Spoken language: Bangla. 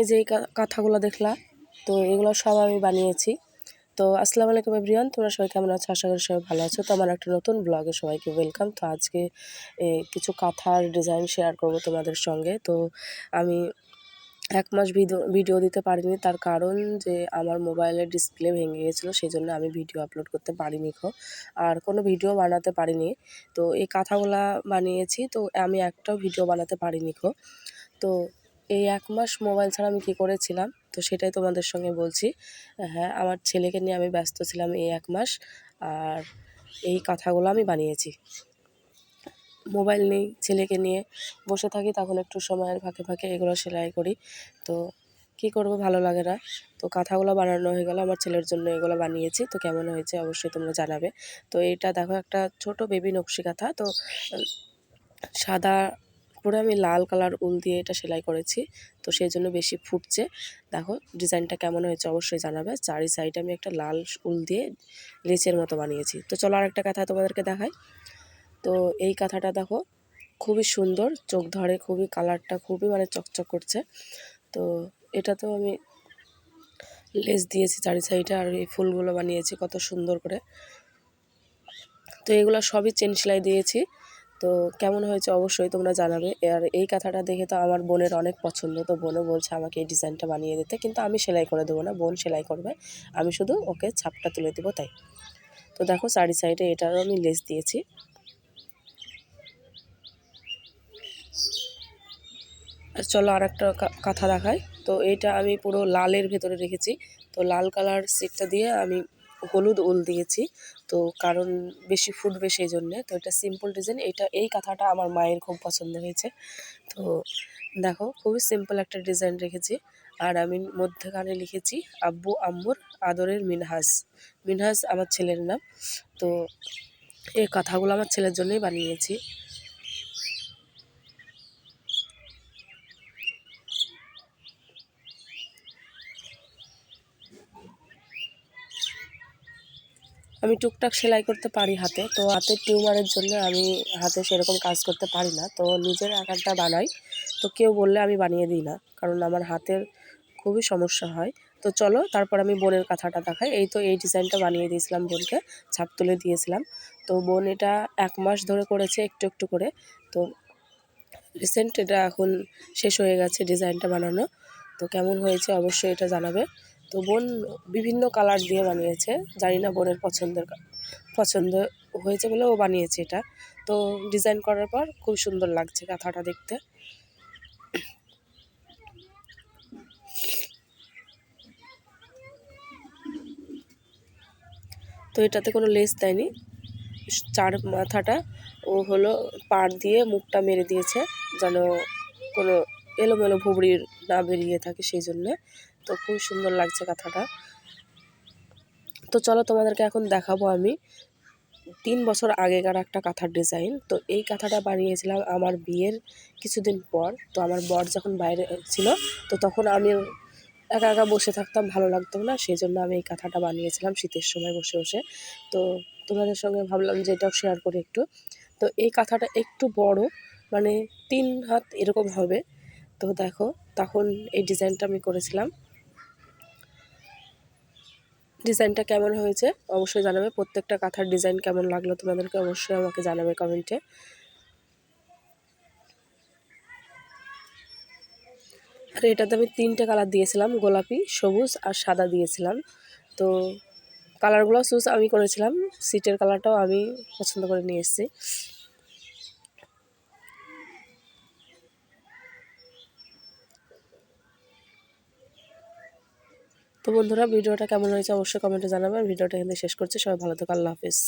এই যে এই কাঁথাগুলো দেখলা, তো এগুলো সব আমি বানিয়েছি। তো আসসালামু আলাইকুম এভরিওয়ান, তোমরা সবাই কেমন আছো? আশা করি সবাই ভালো আছো। তো আমার একটা নতুন ব্লগে সবাইকে ওয়েলকাম তো আজকে কিছু কাঁথার ডিজাইন শেয়ার করব তোমাদের সঙ্গে। তো আমি এক মাস ভিডিও ভিডিও দিতে পারিনি, তার কারণ যে আমার মোবাইলের ডিসপ্লে ভেঙে গেছিল সেই জন্য আমি ভিডিও আপলোড করতে পারিনি খো আর কোনো ভিডিও বানাতে পারিনি। তো এই কাঁথাগুলা বানিয়েছি, তো আমি একটাও ভিডিও বানাতে পারিনি খো তো এই এক মাস মোবাইল ছাড়া আমি কী করেছিলাম? তো সেটাই তোমাদের সঙ্গে বলছি। হ্যাঁ আমার ছেলেকে নিয়ে আমি ব্যস্ত ছিলাম এই এক মাস, আর এই কাঁথাগুলো আমি বানিয়েছি। মোবাইল নেই, ছেলেকে নিয়ে বসে থাকি, তখন একটু সময়ের ফাঁকে ফাঁকে এগুলো সেলাই করি। তো কী করব, ভালো লাগে না। তো কাঁথাগুলো বানানো হয়ে গেল, আমার ছেলের জন্য এগুলো বানিয়েছি। তো কেমন হয়েছে অবশ্যই তোমরা জানাবে। তো এটা দেখো, একটা ছোট বেবি নকশি কাঁথা তো সাদা পুরো আমি লাল কালার উল দিয়ে এটা সেলাই করেছি। তো সেই জন্য বেশি ফুটছে। দেখো, ডিজাইনটা কেমন হয়েছে অবশ্যই জানাবে। চারি সাইডে আমি একটা লাল উল দিয়ে লেচের মতো বানিয়েছি। তো চলো আর একটা কাঁথা তোমাদেরকে দেখাই। তো এই কাঁথাটা দেখো, খুবই সুন্দর। চোখ ধরে খুবই, কালারটা খুবই মানে চকচক করছে। তো এটা তো আমি লেস দিয়েছি চারি সাইডে আর এই ফুলগুলো বানিয়েছি কত সুন্দর করে। তো এগুলো সবই চেন সেলাই দিয়েছি। তো কেমন হয়েছে অবশ্যই তোমরা জানাবে। আর এই কাঁথাটা দেখে তো আমার বোনের অনেক পছন্দ। তো বোনও বলছে আমাকে এই ডিজাইনটা বানিয়ে দিতে। কিন্তু আমি সেলাই করে দেবো না। বোন সেলাই করবে। আমি শুধু ওকে ছাপটা তুলে দেবো তাই। তো দেখো চারি সাইডে এটারও আমি লেস দিয়েছি। আর চলো আর একটা কাঁথা দেখাই। তো এইটা আমি পুরো লালের ভেতরে রেখেছি। তো লাল কালার সিটটা দিয়ে আমি হলুদ উল দিয়েছি। তো কারণ বেশি ফুটবে সেই জন্যে তো এটা সিম্পল ডিজাইন এটা, এই কাঁথাটা আমার মায়ের খুব পছন্দ হয়েছে। তো দেখো, খুবই সিম্পল একটা ডিজাইন রেখেছি। আর আমি মধ্যখানে লিখেছি, আব্বু, আম্মুর আদরের মিনহাস। মিনহাস আমার ছেলের নাম। তো এই কথাগুলো আমার ছেলের জন্যই বানিয়েছি। আমি টুকটাক সেলাই করতে পারি হাতে, তো হাতের টিউমারের জন্য আমি হাতে সেরকম কাজ করতে পারি না। তো নিজের আকারটা বানাই, তো কেউ বললে আমি বানিয়ে দিই না, কারণ আমার হাতের খুবই সমস্যা হয়। তো চলো, তারপর আমি বোনের কাঁথাটা দেখাই। এই তো এই ডিজাইনটা বানিয়ে দিয়েছিলাম বোনকে, ছাপ তুলে দিয়েছিলাম। তো বোন এটা এক মাস ধরে করেছে একটু একটু করে। তো রিসেন্ট এটা এখন শেষ হয়ে গেছে ডিজাইনটা বানানো। তো কেমন হয়েছে অবশ্যই এটা জানাবে। তো বোন বিভিন্ন কালার দিয়ে বানিয়েছে। জানি না বোনের পছন্দের পছন্দ হয়েছে বলে ও বানিয়েছে এটা। তো ডিজাইন করার পর খুব সুন্দর লাগছে কাঁথাটা দেখতে। তো এটাতে কোনো লেস দেয়নি। চার মাথাটা ও হলো পাড় দিয়ে মুখটা মেরে দিয়েছে, যেন কোনো এলোমেলো ভুবড়ির না বেরিয়ে থাকে সেই জন্যে। তো খুব সুন্দর লাগছে কাঁথাটা। তো চলো তোমাদেরকে এখন দেখাবো আমি তিন বছর আগেকার একটা কাঁথার ডিজাইন তো এই কাঁথাটা বানিয়েছিলাম আমার বিয়ের কিছুদিন পর। তো আমার বর যখন বাইরে ছিল, তো তখন আমি একা একা বসে থাকতাম, ভালো লাগতো না। সেই জন্য আমি এই কাঁথাটা বানিয়েছিলাম শীতের সময় বসে বসে। তো তোমাদের সঙ্গে ভাবলাম যে এটাও শেয়ার করি একটু। তো এই কাঁথাটা একটু বড় মানে তিন হাত এরকম হবে। তো দেখো, তখন এই ডিজাইনটা আমি করেছিলাম। ডিজাইনটা কেমন হয়েছে অবশ্যই জানাবে। প্রত্যেকটা কাঁথার ডিজাইন কেমন লাগল তোমাদেরকে অবশ্যই আমাকে জানাবে কমেন্টে। আর এটাতে আমি তিনটে কালার দিয়েছিলাম, গোলাপি, সবুজ আর সাদা দিয়েছিলাম। তো কালারগুলো চুজ আমি করেছিলাম সিটের কালারটাও আমি পছন্দ করে নিয়ে এসেছি। তো বন্ধুরা, ভিডিওটা কেমন হয়েছে অবশ্যই কমেন্টে জানাবেন ভিডিওটা এখানে শেষ করছি। সবাই ভালো থাকো, আল্লাহ হাফিজ।